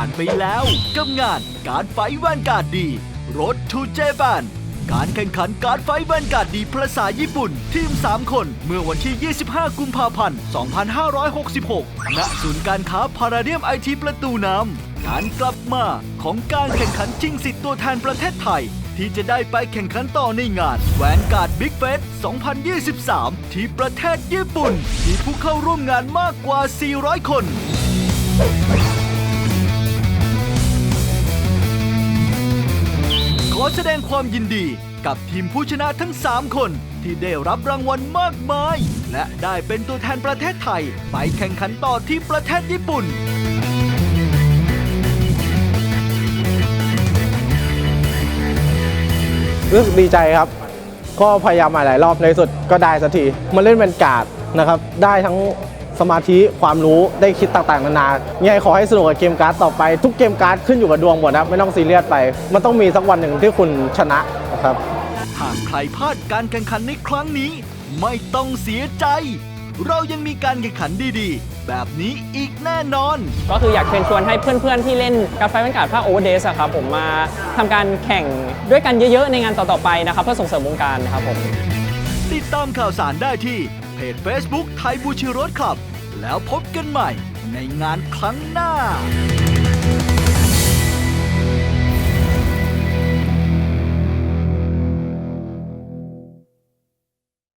านไปแล้วกับงานการไฟแวนการ์ดดี Road to Japan การแข่งขันการไฟแวนการ์ดดีภาษาญี่ปุ่น ทีม 3 คน เมื่อวันที่ 25 กุมภาพันธ์ 2566 ณ ศูนย์การค้าพาราเดียมไอทีประตูน้ำ การกลับมาของการแข่งขันชิงสิทธิ์ตัวแทนประเทศไทย ที่จะได้ไปแข่งขันต่อในงานแวนการ์ดบิ๊กเฟส 2023 ที่ประเทศญี่ปุ่น มีผู้เข้าร่วมงานมากกว่า 400 คน แสดงความยินดีกับทีมผู้ชนะทั้ง 3 คนที่ได้รับรางวัลมากมาย และได้เป็นตัวแทนประเทศไทย ไปแข่งขันต่อที่ประเทศญี่ปุ่น รู้สึกดีใจครับ ก็พยายามมาหลายรอบในสุดก็ได้สักที มาเล่นเป็นการ์ดนะครับ ได้ทั้ง สมาธิความรู้ได้คิดต่างๆนานายังไงขอให้สนุกกับเกมการ์ดต่อไป ทุกเกมการ์ดขึ้นอยู่กับดวงหมดนะไม่ต้องซีเรียสไป มันต้องมีสักวันหนึ่งที่คุณชนะนะครับหากใครพลาดการแข่งขันในครั้งนี้ ไม่ต้องเสียใจ เรายังมีการแข่งขันดีๆ แบบนี้อีกแน่นอน ก็คืออยากเชิญชวนให้เพื่อนๆที่เล่นการไฟเป็นการภาคโอเวอร์เดสครับผมมาทำการแข่งด้วยกันเยอะๆ ในงานต่อๆไปนะครับ เพื่อส่งเสริมวงการครับผมติดตามข่าวสารได้ที่ เพจ Facebook ไทยบูชิรถคลับ แล้วพบกันใหม่ในงานครั้งหน้า